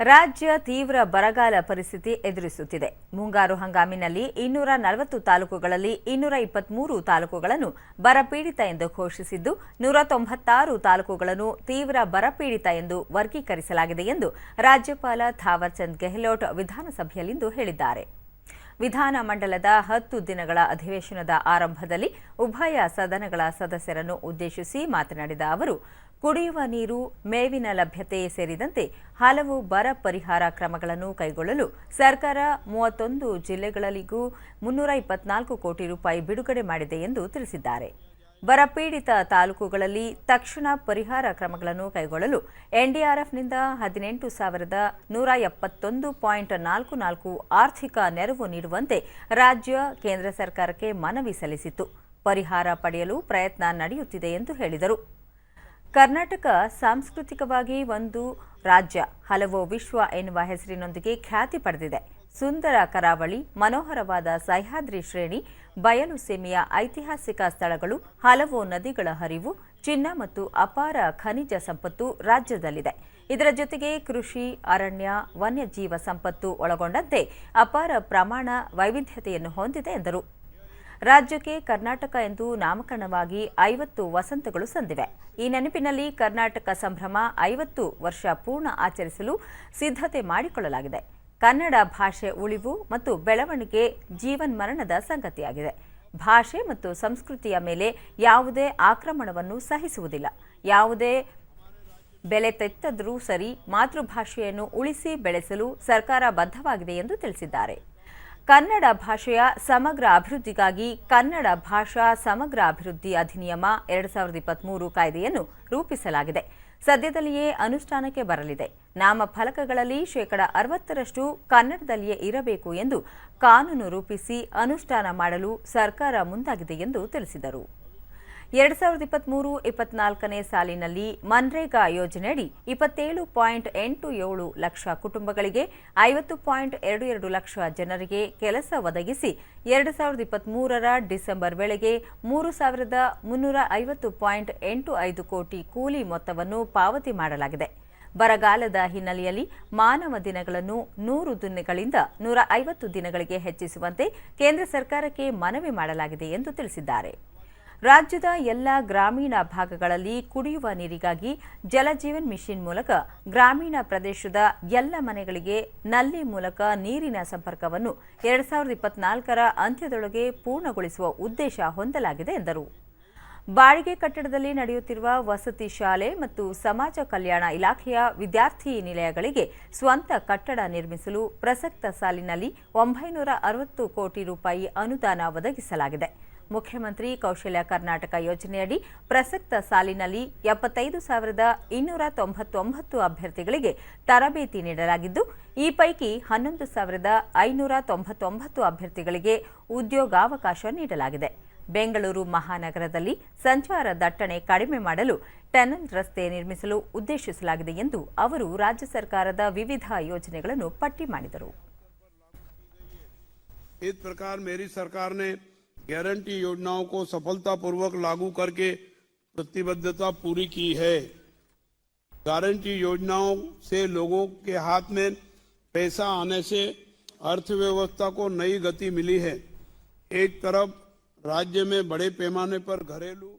ರಾಜ್ಯ ತೀವ್ರ ಬರಗಾಲ ಪರಿಸ್ಥಿತಿ ಎದುರಿಸುತ್ತಿದೆ. ಮುಂಗಾರು ಹಂಗಾಮಿನಲ್ಲಿ ಇನ್ನೂರ ನಲವತ್ತು ತಾಲೂಕುಗಳಲ್ಲಿ ಇನ್ನೂರ ಇಪ್ಪತ್ಮೂರು ತಾಲೂಕುಗಳನ್ನು ಬರಪೀಡಿತ ಎಂದು ಘೋಷಿಸಿದ್ದು, ನೂರ ತೊಂಬತ್ತಾರು ತಾಲೂಕುಗಳನ್ನು ತೀವ್ರ ಬರಪೀಡಿತ ಎಂದು ವರ್ಗೀಕರಿಸಲಾಗಿದೆ ಎಂದು ರಾಜ್ಯಪಾಲ ಥಾವರ್ಚಂದ್ ಗೆಹ್ಲೋಟ್ ವಿಧಾನಸಭೆಯಲ್ಲಿಂದು ಹೇಳಿದ್ದಾರೆ. ವಿಧಾನಮಂಡಲದ ಹತ್ತು ದಿನಗಳ ಅಧಿವೇಶನದ ಆರಂಭದಲ್ಲಿ ಉಭಯ ಸದನಗಳ ಸದಸ್ಯರನ್ನು ಉದ್ದೇಶಿಸಿ ಮಾತನಾಡಿದ ಅವರು ಕುಡಿಯುವ ನೀರು, ಮೇವಿನ ಲಭ್ಯತೆ ಸೇರಿದಂತೆ ಹಲವು ಬರ ಪರಿಹಾರ ಕ್ರಮಗಳನ್ನು ಕೈಗೊಳ್ಳಲು ಸರ್ಕಾರ ಮೂವತ್ತೊಂದು ಜಿಲ್ಲೆಗಳಲ್ಲಿಗೂ ಮುನ್ನೂರ ಇಪ್ಪತ್ನಾಲ್ಕು ಕೋಟಿ ರೂಪಾಯಿ ಬಿಡುಗಡೆ ಮಾಡಿದೆ ಎಂದು ತಿಳಿಸಿದ್ದಾರೆ. ಬರಪೀಡಿತ ತಾಲೂಕುಗಳಲ್ಲಿ ತಕ್ಷಣ ಪರಿಹಾರ ಕ್ರಮಗಳನ್ನು ಕೈಗೊಳ್ಳಲು ಎನ್ಡಿಆರ್ಎಫ್ನಿಂದ ಹದಿನೆಂಟು ಸಾವಿರದ ನೂರ ಎಪ್ಪತ್ತೊಂದು ಪಾಯಿಂಟ್ ನಾಲ್ಕು ನಾಲ್ಕು ಆರ್ಥಿಕ ನೆರವು ನೀಡುವಂತೆ ರಾಜ್ಯ, ಕೇಂದ್ರ ಸರ್ಕಾರಕ್ಕೆ ಮನವಿ ಸಲ್ಲಿಸಿತ್ತು. ಪರಿಹಾರ ಪಡೆಯಲು ಪ್ರಯತ್ನ ನಡೆಯುತ್ತಿದೆ ಎಂದು ಹೇಳಿದರು. ಕರ್ನಾಟಕ ಸಾಂಸ್ಕೃತಿಕವಾಗಿ ಒಂದು ರಾಜ್ಯ. ಹಲವು ವಿಶ್ವ ಎನ್ನುವ ಹೆಸರಿನೊಂದಿಗೆ ಖ್ಯಾತಿ ಪಡೆದಿದೆ. ಸುಂದರ ಕರಾವಳಿ, ಮನೋಹರವಾದ ಸಹ್ಯಾದ್ರಿ ಶ್ರೇಣಿ, ಬಯಲು ಸೀಮೆಯ ಐತಿಹಾಸಿಕ ಸ್ಥಳಗಳು, ಹಲವು ನದಿಗಳ ಹರಿವು, ಚಿನ್ನ ಮತ್ತು ಅಪಾರ ಖನಿಜ ಸಂಪತ್ತು ರಾಜ್ಯದಲ್ಲಿದೆ. ಇದರ ಜೊತೆಗೆ ಕೃಷಿ, ಅರಣ್ಯ, ವನ್ಯಜೀವ ಸಂಪತ್ತು ಒಳಗೊಂಡಂತೆ ಅಪಾರ ಪ್ರಮಾಣ ವೈವಿಧ್ಯತೆಯನ್ನು ಹೊಂದಿದೆ ಎಂದರು. ರಾಜ್ಯಕ್ಕೆ ಕರ್ನಾಟಕ ಎಂದು ನಾಮಕರಣವಾಗಿ ಐವತ್ತು ವಸಂತಗಳು ಸಂದಿವೆ. ಈ ನೆನಪಿನಲ್ಲಿ ಕರ್ನಾಟಕ ಸಂಭ್ರಮ ಐವತ್ತು ವರ್ಷ ಪೂರ್ಣ ಆಚರಿಸಲು ಸಿದ್ಧತೆ ಮಾಡಿಕೊಳ್ಳಲಾಗಿದೆ. ಕನ್ನಡ ಭಾಷೆ ಉಳಿವು ಮತ್ತು ಬೆಳವಣಿಗೆ ಜೀವನ್ಮರಣದ ಸಂಗತಿಯಾಗಿದೆ. ಭಾಷೆ ಮತ್ತು ಸಂಸ್ಕೃತಿಯ ಮೇಲೆ ಯಾವುದೇ ಆಕ್ರಮಣವನ್ನು ಸಹಿಸುವುದಿಲ್ಲ. ಯಾವುದೇ ಬೆಲೆ ತೆತ್ತದರೂ ಸರಿ ಮಾತೃಭಾಷೆಯನ್ನು ಉಳಿಸಿ ಬೆಳೆಸಲು ಸರ್ಕಾರ ಬದ್ಧವಾಗಿದೆ ಎಂದು ತಿಳಿಸಿದ್ದಾರೆ. ಕನ್ನಡ ಭಾಷೆಯ ಸಮಗ್ರ ಅಭಿವೃದ್ಧಿಗಾಗಿ ಕನ್ನಡ ಭಾಷಾ ಸಮಗ್ರ ಅಭಿವೃದ್ಧಿ ಅಧಿನಿಯಮ ಎರಡು ಸಾವಿರದ ಇಪ್ಪತ್ತ್ಮೂರು ಕಾಯ್ದೆಯನ್ನು ರೂಪಿಸಲಾಗಿದೆ. ಸದ್ಯದಲ್ಲಿಯೇ ಅನುಷ್ಠಾನಕ್ಕೆ ಬರಲಿದೆ. ನಾಮ ಫಲಕಗಳಲ್ಲಿ ಶೇಕಡ ಅರವತ್ತರಷ್ಟು ಕನ್ನಡದಲ್ಲಿಯೇ ಇರಬೇಕು ಎಂದು ಕಾನೂನು ರೂಪಿಸಿ ಅನುಷ್ಠಾನ ಮಾಡಲು ಸರ್ಕಾರ ಮುಂದಾಗಿದೆ ಎಂದು ತಿಳಿಸಿದರು. ಎರಡು ಸಾವಿರದ ಇಪ್ಪತ್ತ್ಮೂರು ಇಪ್ಪತ್ನಾಲ್ಕನೇ ಸಾಲಿನಲ್ಲಿ ಮನ್ರೇಗಾ ಯೋಜನೆಯಡಿ ಇಪ್ಪತ್ತೇಳು ಪಾಯಿಂಟ್ ಎಂಟು ಏಳು ಲಕ್ಷ ಕುಟುಂಬಗಳಿಗೆ ಐವತ್ತು ಪಾಯಿಂಟ್ ಎರಡು ಎರಡು ಲಕ್ಷ ಜನರಿಗೆ ಕೆಲಸ ಒದಗಿಸಿ ಎರಡು ಸಾವಿರದ ಇಪ್ಪತ್ಮೂರರ ಡಿಸೆಂಬರ್ ವೇಳೆಗೆ ಮೂರು ಸಾವಿರದ ಮುನ್ನೂರ ಐವತ್ತು ಪಾಯಿಂಟ್ ಎಂಟು ಐದು ಕೋಟಿ ಕೂಲಿ ಮೊತ್ತವನ್ನು ಪಾವತಿ ಮಾಡಲಾಗಿದೆ. ಬರಗಾಲದ ಹಿನ್ನೆಲೆಯಲ್ಲಿ ಮಾನವ ದಿನಗಳನ್ನು ನೂರು ದಿನಗಳಿಂದ ನೂರ ಐವತ್ತು ದಿನಗಳಿಗೆ ಹೆಚ್ಚಿಸುವಂತೆ ಕೇಂದ್ರ ಸರ್ಕಾರಕ್ಕೆ ಮನವಿ ಮಾಡಲಾಗಿದೆ ಎಂದು ತಿಳಿಸಿದ್ದಾರೆ. ರಾಜ್ಯದ ಎಲ್ಲ ಗ್ರಾಮೀಣ ಭಾಗಗಳಲ್ಲಿ ಕುಡಿಯುವ ನೀರಿಗಾಗಿ ಜಲಜೀವನ್ ಮಿಷನ್ ಮೂಲಕ ಗ್ರಾಮೀಣ ಪ್ರದೇಶದ ಎಲ್ಲ ಮನೆಗಳಿಗೆ ನಲ್ಲಿ ಮೂಲಕ ನೀರಿನ ಸಂಪರ್ಕವನ್ನು ಎರಡ್ ಸಾವಿರದ ಇಪ್ಪತ್ನಾಲ್ಕರ ಅಂತ್ಯದೊಳಗೆ ಪೂರ್ಣಗೊಳಿಸುವ ಉದ್ದೇಶ ಹೊಂದಲಾಗಿದೆ ಎಂದರು. ಬಾಡಿಗೆ ಕಟ್ಟಡದಲ್ಲಿ ನಡೆಯುತ್ತಿರುವ ವಸತಿ ಶಾಲೆ ಮತ್ತು ಸಮಾಜ ಕಲ್ಯಾಣ ಇಲಾಖೆಯ ವಿದ್ಯಾರ್ಥಿ ನಿಲಯಗಳಿಗೆ ಸ್ವಂತ ಕಟ್ಟಡ ನಿರ್ಮಿಸಲು ಪ್ರಸಕ್ತ ಸಾಲಿನಲ್ಲಿ ಒಂಬೈನೂರ ಅರವತ್ತು ಕೋಟಿ ರೂಪಾಯಿ ಅನುದಾನ ಒದಗಿಸಲಾಗಿದೆ. ಮುಖ್ಯಮಂತ್ರಿ ಕೌಶಲ್ಯ ಕರ್ನಾಟಕ ಯೋಜನೆಯಡಿ ಪ್ರಸಕ್ತ ಸಾಲಿನಲ್ಲಿ ಎಪ್ಪತ್ತೈದು ಸಾವಿರದ ಇನ್ನೂರ ತೊಂಬತ್ತೊಂಬತ್ತು ಅಭ್ಯರ್ಥಿಗಳಿಗೆ ತರಬೇತಿ ನೀಡಲಾಗಿದ್ದು ಈ ಪೈಕಿ ಹನ್ನೊಂದು ಸಾವಿರದ ಐನೂರ ತೊಂಬತ್ತೊಂಬತ್ತು ಅಭ್ಯರ್ಥಿಗಳಿಗೆ ಉದ್ಯೋಗಾವಕಾಶ ನೀಡಲಾಗಿದೆ ಬೆಂಗಳೂರು ಮಹಾನಗರದಲ್ಲಿ ಸಂಚಾರ ದಟ್ಟಣೆ ಕಡಿಮೆ ಮಾಡಲು ಟನಲ್ ರಸ್ತೆ ನಿರ್ಮಿಸಲು ಉದ್ದೇಶಿಸಲಾಗಿದೆ ಎಂದು ಅವರು ರಾಜ್ಯ ಸರ್ಕಾರದ ವಿವಿಧ ಯೋಜನೆಗಳನ್ನು ಪಟ್ಟಿ ಮಾಡಿದರು इस प्रकार मेरी सरकार ने गारंटी योजनाओं को सफलतापूर्वक लागू करके प्रतिबद्धता पूरी की है। गारंटी योजनाओं से लोगों के हाथ में पैसा आने से अर्थव्यवस्था को नई गति मिली है। एक तरफ़ राज्य में बड़े पैमाने पर घरेलू